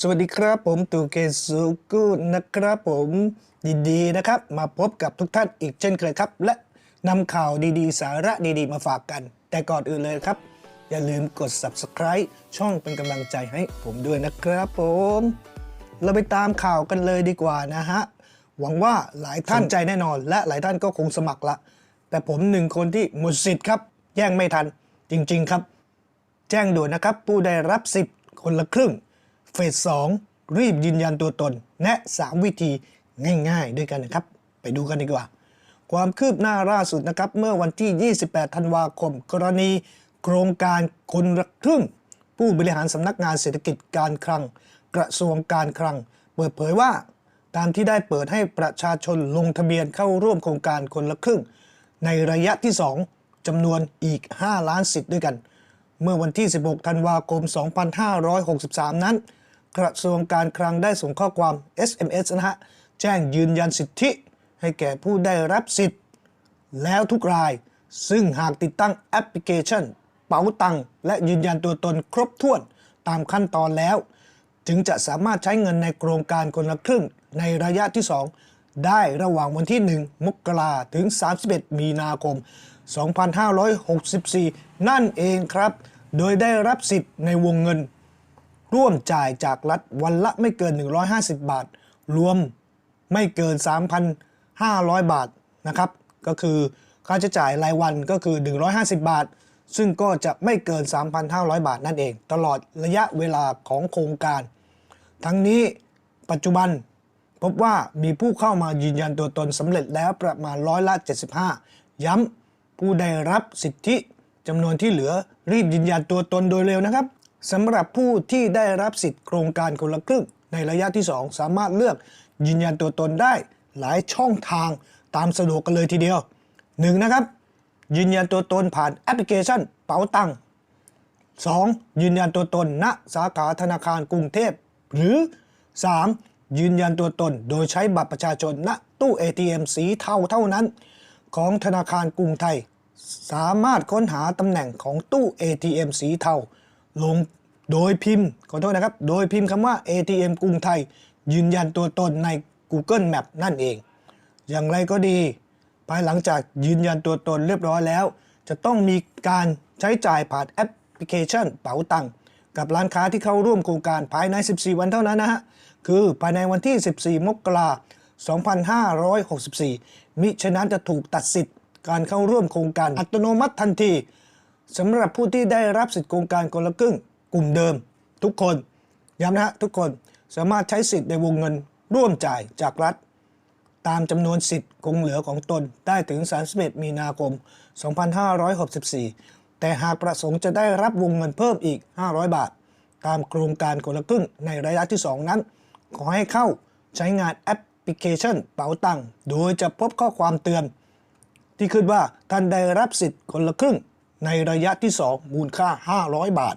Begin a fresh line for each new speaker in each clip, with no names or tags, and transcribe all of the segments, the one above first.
สวัสดีครับผมตูเกสุกุนะครับผมยินดีนะครับ มาพบกับทุกท่านอีกเช่นเคยครับ และนำข่าวดีๆ สาระดีๆ มาฝากกัน แต่ก่อนอื่นเลยครับ อย่าลืมกด subscribe ช่องเป็นกำลังใจให้ผมด้วยนะครับผม เราไปตามข่าวกันเลยดีกว่านะฮะ หวังว่าหลายท่านใจแน่นอน และหลายท่านก็คงสมัครละ แต่ผมหนึ่งคนที่หมดสิทธิ์ครับ แย่งไม่ทันจริง ๆครับ แจ้งด่วนนะครับ ผู้ได้รับสิทธิ์คนละครึ่ง เฟสสองรีบยืนยันตัวตนแนะ3 วิธีง่ายๆ ด้วยกันนะครับ ไปดูกันดีกว่า ความคืบหน้าล่าสุดนะครับ เมื่อวันที่ 28 ธันวาคม กรณีโครงการคนละครึ่ง ผู้บริหารสำนักงานเศรษฐกิจการคลัง กระทรวงการคลัง เปิดเผยว่า ตามที่ได้เปิดให้ประชาชนลงทะเบียนเข้าร่วมโครงการคนละครึ่ง ในระยะที่ 2จำนวนอีก 5 ล้านสิทธิ์ด้วยกันเมื่อวันที่ 16 ธันวาคม 2563 นั้น กระทรวงการคลังได้ส่งข้อความ SMS นะฮะ แจ้งยืนยันสิทธิ ให้แก่ผู้ได้รับสิทธิ์ แล้วทุกราย ซึ่งหากติดตั้งแอปพลิเคชัน เป๋าตัง และยืนยันตัวตนครบถ้วนตามขั้นตอนแล้ว จึงจะสามารถใช้เงินในโครงการคนละครึ่งในระยะที่ 2 ได้ระหว่างวันที่ 1 มกราถึง 31 มีนาคม 2564 นั่นเองครับ โดยได้รับสิทธิ์ในวงเงิน ร่วมจ่ายจากรัฐวันละไม่เกิน 150 บาท รวมไม่เกิน 3,500 บาทนะครับ ก็คือค่าใช้จ่ายรายวันก็คือ 150 บาท ซึ่งก็จะไม่เกิน 3,500 บาทนั่นเอง ตลอดระยะเวลาของโครงการ ทั้งนี้ปัจจุบันพบว่ามีผู้เข้ามายืนยันตัวตนสำเร็จแล้วประมาณร้อยละ 75 ย้ำผู้ได้รับสิทธิจำนวนที่เหลือรีบยืนยันตัวตนโดยเร็วนะครับ สำหรับผู้ที่ได้รับสิทธิโครงการคนละครึ่งในระยะที่ 2 สามารถเลือกยืนยันตัวตนได้หลายช่องทางตามสะดวกกันเลยทีเดียว 1. นะครับ ยืนยันตัวตนผ่านแอปพลิเคชันเป๋าตัง 2. ยืนยันตัวตนณสาขาธนาคารกรุงเทพ หรือ 3. ยืนยันตัวตนโดยใช้บัตรประชาชนณตู้ ATM สีเทาเท่านั้น ของธนาคารกรุงไทย สามารถค้นหาตำแหน่งของตู้ ATM สีเทา ลงโดยพิมพ์ขอโทษนะครับ โดยพิมพ์คำว่า ATM กรุงไทย ยืนยันตัวตนใน Google Map นั่นเอง อย่างไรก็ดี ภายหลังจากยืนยันตัวตนเรียบร้อยแล้ว จะต้องมีการใช้จ่ายผ่านแอปพลิเคชันเป๋าตังค์กับร้านค้าที่เข้าร่วมโครงการภายใน 14 วันเท่านั้นนะฮะ คือภายในวันที่ 14 มกราคม 2564 มิฉะนั้นจะถูกตัดสิทธิ์การเข้าร่วมโครงการอัตโนมัติทันที สำหรับผู้ที่ได้รับสิทธิโครงการคนละครึ่ง กลุ่มเดิม ทุกคนย้ำนะฮะทุกคนสามารถใช้สิทธิ์ในวงเงินร่วมจ่ายจากรัฐ ตามจำนวนสิทธิ์คงเหลือของตนได้ถึง 31 มีนาคม 2564 แต่หากประสงค์จะได้รับวงเงินเพิ่มอีก 500 บาท ตามโครงการคนละครึ่งในระยะที่ 2 นั้น ขอให้เข้าใช้งานแอปพลิเคชันเป๋าตังโดยจะพบข้อความเตือน ที่ขึ้นว่าท่านได้รับสิทธิ์คนละครึ่ง ในระยะที่ 2 มูลค่า 500 บาท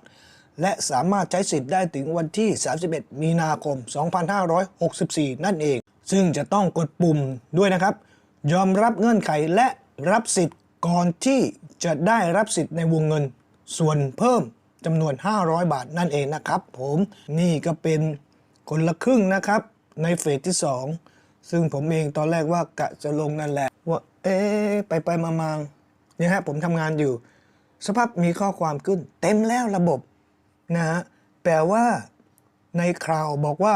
และสามารถใช้สิทธิ์ได้ถึงวันที่ 31 มีนาคม 2564 นั่นเอง ซึ่งจะต้องกดปุ่มด้วยนะครับ ยอมรับเงื่อนไขและรับสิทธิ์ก่อนที่จะได้รับสิทธิ์ในวงเงิน ส่วนเพิ่มจำนวน 500 บาทนั่นเองนะครับผมนี่ก็เป็นคนละครึ่งนะครับในเฟสที่ 2 ซึ่งผมเองตอนแรกว่ากะจะลงนั่นแหละว่าเอ๊ไปไปมามาเนี่ยฮะผมทำงานอยู่ สภาพมีข้อความขึ้น เต็มแล้วระบบนะฮะแปลว่าในคราวบอกว่า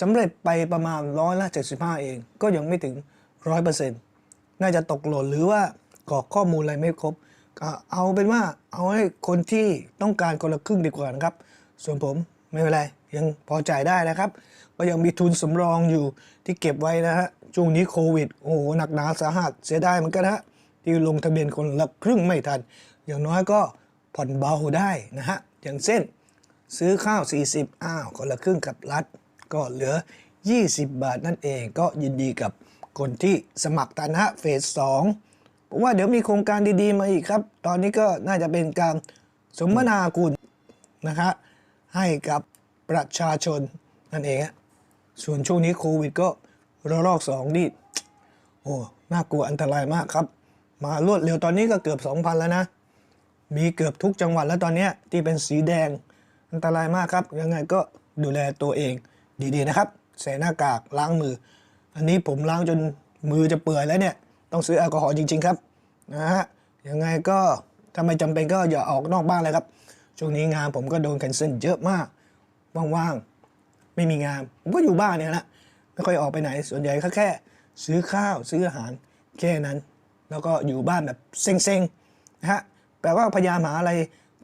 สำเร็จไปประมาณร้อยละ75 เอง ก็ยังไม่ถึงร้อยเปอร์เซ็นต์น่าจะตกหล่นหรือว่ากรอกข้อมูลอะไรไม่ครบ เอาเป็นว่าเอาให้คนที่ต้องการคนละครึ่งดีกว่านะครับ ส่วนผมไม่เป็นไร ยังพอจ่ายได้นะครับ ก็ยังมีทุนสำรองอยู่ที่เก็บไว้นะฮะช่วงนี้โควิด โอ้โห หนักหนาสาหัสเสียดายเหมือนกันฮะที่ลงทะเบียนคนละครึ่งไม่ทัน อย่างน้อยก็ผ่อนเบาได้นะฮะ อย่างเช่น ซื้อข้าว 40 อ้าวคนละครึ่งกับรัฐ ก็เหลือ 20 บาทนั่นเองก็ยินดีกับคนที่สมัครตันฮะเฟสสองผมว่าเดี๋ยวมีโครงการดีๆมาอีกครับ ตอนนี้ก็น่าจะเป็นการสมนาคุณนะคะให้กับประชาชนนั่นเองฮะส่วนช่วงนี้โควิดก็ระลอกสองนี่โอ้ น่ากลัวอันตรายมากครับ มารวดเร็วตอนนี้ก็เกือบ 2,000 แล้วนะ มีเกือบทุกจังหวัดแล้วตอนนี้ที่เป็นสีแดงอันตรายมากครับ ยังไงก็ดูแลตัวเองดีๆนะครับ ใส่หน้ากากล้างมือ อันนี้ผมล้างจนมือจะเปื่อยแล้วเนี่ย ต้องซื้อแอลกอฮอล์จริง ๆ ครับนะฮะยังไงก็ถ้าไม่จำเป็นก็อย่าออกนอกบ้านเลยครับช่วงนี้งานผมก็โดนแคนเซิลเยอะมากว่างๆไม่มีงานผมก็อยู่บ้านเนี่ยแหละไม่ค่อยออกไปไหนส่วนใหญ่ก็แค่ ซื้อข้าวซื้ออาหารแค่นั้น แล้วก็อยู่บ้านแบบเซ็งๆนะฮะ แปลว่าพยายามหาอะไร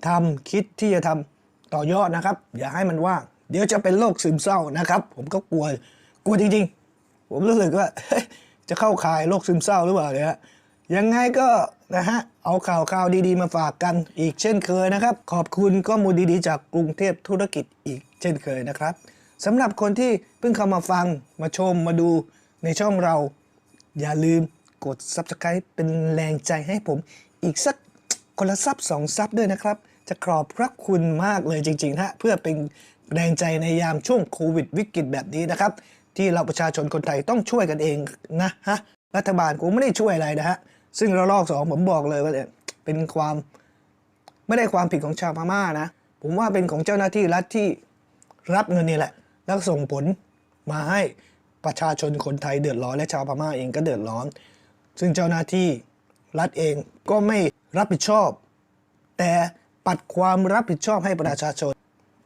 ทำคิดที่จะทำต่อยอดนะครับ อย่าให้มันว่างเดี๋ยวจะเป็นโรคซึมเศร้านะครับ ผมก็กลัวกลัวจริง ๆ ผมรู้สึกว่าจะเข้าข่ายโรคซึมเศร้าหรือเปล่าเนี่ยยังไงก็นะฮะเอาข่าวข่าวดีๆ มาฝากกันอีกเช่นเคยนะครับ ขอบคุณข้อมูลดีๆ จากกรุงเทพธุรกิจอีกเช่นเคยนะครับสำหรับคนที่เพิ่งเข้ามาฟังมาชมมาดูในช่องเรา อย่าลืมกด Subscribe เป็นแรงใจให้ผมอีกสัก คนละซับสองซับด้วยนะครับ จะขอบพระคุณมากเลยจริงๆนะฮะเพื่อเป็นแรงใจในยามช่วงโควิดวิกฤตแบบนี้นะครับ ที่เราประชาชนคนไทยต้องช่วยกันเองนะฮะรัฐบาลกูไม่ได้ช่วยอะไรนะฮะซึ่งระลอกสองผมบอกเลยว่าเนี่ยเป็นความไม่ได้ความผิดของชาวพม่านะ ผมว่าเป็นของเจ้าหน้าที่รัฐที่รับเงินนี่แหละ แล้วส่งผลมาให้ประชาชนคนไทยเดือดร้อนและชาวพม่าเองก็เดือดร้อน ซึ่งเจ้าหน้าที่ รัฐเองก็ไม่รับผิดชอบ แต่ปัดความรับผิดชอบให้ประชาชน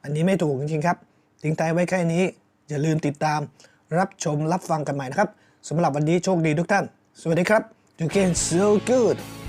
อันนี้ไม่ถูกจริงๆครับ ทิ้งท้ายไว้แค่นี้ อย่าลืมติดตาม รับชมรับฟังกันใหม่นะครับสำหรับวันนี้โชคดีทุกท่าน สวัสดีครับ You can so good